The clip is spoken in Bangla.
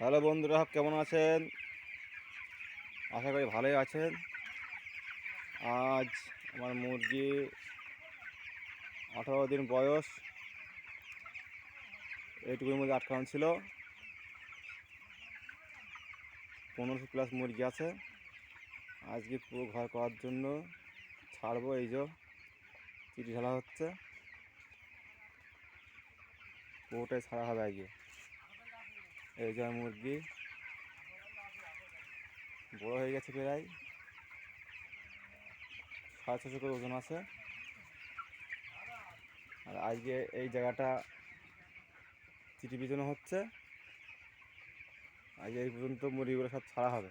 হ্যালো বন্ধুরা, কেমন আছেন? আশা করি ভালোই আছেন। আজ আমার মুরগি আঠারো দিন বয়স। এইটুকুর মধ্যে আটকানো ছিল। পনেরোশো প্লাস মুরগি আছে। আজকে পুরো ঘর করার জন্য ছাড়বো, এই যে চিঠি ঢালা হচ্ছে। পুরোটাই ছাড়া হবে আজকে। এই যে মুরগি। বড় হয়ে গেছে প্রায়। সাড়ে ছশো করে ওজন আছে। আর আজকে এই জায়গাটা চিঠি বিছানো হচ্ছে। আজকে এই পর্যন্ত মুরগিগুলো সব ছাড়া হবে।